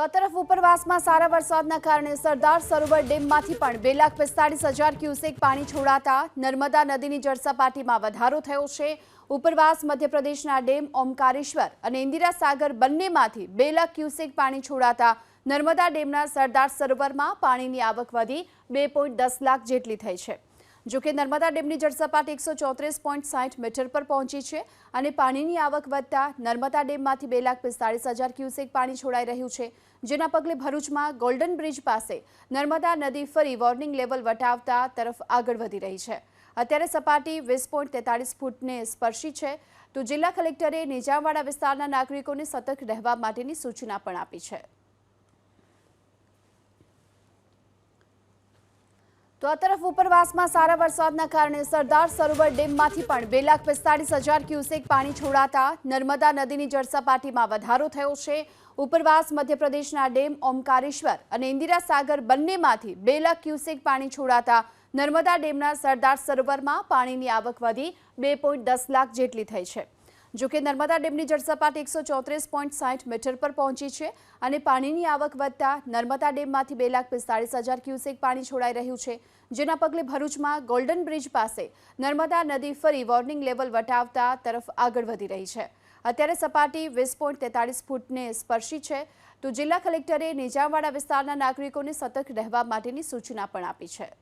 તો આ તરફ ઉપરવાસમાં સારા વરસાદના કારણે સરદાર સરોવર ડેમમાંથી પણ બે લાખ પિસ્તાળીસ હજાર ક્યુસેક પાણી છોડાતા નર્મદા નદીની જળસપાટીમાં વધારો થયો છે. ઉપરવાસ, મધ્યપ્રદેશના ડેમ ઓમકારેશ્વર અને ઇન્દિરા સાગર બંનેમાંથી બે લાખ ક્યુસેક પાણી છોડાતા નર્મદા ડેમના સરદાર સરોવરમાં પાણીની આવક વધી બે પોઈન્ટ દસ લાખ જેટલી થઈ છે. જો કે નર્મદા ડેમની જળસપાટી એકસો ચોત્રીસ પોઈન્ટ સાઠ મીટર પર પહોંચી છે અને પાણીની આવક વધતા નર્મદા ડેમમાંથી બે લાખ પિસ્તાળીસ હજાર ક્યુસેક પાણી છોડાઈ રહ્યું છે, જેના પગલે ભરૂચમાં ગોલ્ડન બ્રિજ પાસે નર્મદા નદી ફરી વોર્નિંગ લેવલ વટાવતા તરફ આગળ વધી રહી છે. અત્યારે સપાટી વીસ પોઈન્ટ તેતાળીસ ફૂટને સ્પર્શી છે. તો જિલ્લા કલેક્ટરે નિજામવાડા વિસ્તારના નાગરિકોને સતર્ક રહેવા માટેની સૂચના પણ આપી છે. તો આ તરફ ઉપરવાસમાં સારા વરસાદના કારણે સરદાર સરોવર ડેમમાંથી પણ બે લાખ પિસ્તાળીસ હજાર ક્યુસેક પાણી છોડાતા નર્મદા નદીની જળસપાટીમાં વધારો થયો છે. ઉપરવાસ, મધ્યપ્રદેશના ડેમ ઓમકારેશ્વર અને ઇન્દિરા સાગર બંનેમાંથી બે લાખ ક્યુસેક પાણી છોડાતા નર્મદા ડેમના સરદાર સરોવરમાં પાણીની આવક વધી બે પોઈન્ટ દસ લાખ જેટલી થઈ છે. જો કે નર્મદા ડેમની જળસપાટી એકસો ચોત્રીસ પોઈન્ટ સાઠ મીટર પર પહોંચી છે અને પાણીની આવક વધતા નર્મદા ડેમમાંથી બે લાખ પિસ્તાળીસ હજાર ક્યુસેક પાણી છોડાઈ રહ્યું છે, જેના પગલે ભરૂચમાં ગોલ્ડન બ્રિજ પાસે નર્મદા નદી ફરી વોર્નિંગ લેવલ વટાવતા તરફ આગળ વધી રહી છે. અત્યારે સપાટી વીસ પોઈન્ટ તેતાળીસ ફૂટને સ્પર્શી છે, તો જિલ્લા કલેક્ટરે નિજામવાડા વિસ્તારના નાગરિકોને સતર્ક રહેવા માટેની સૂચના પણ આપી છે.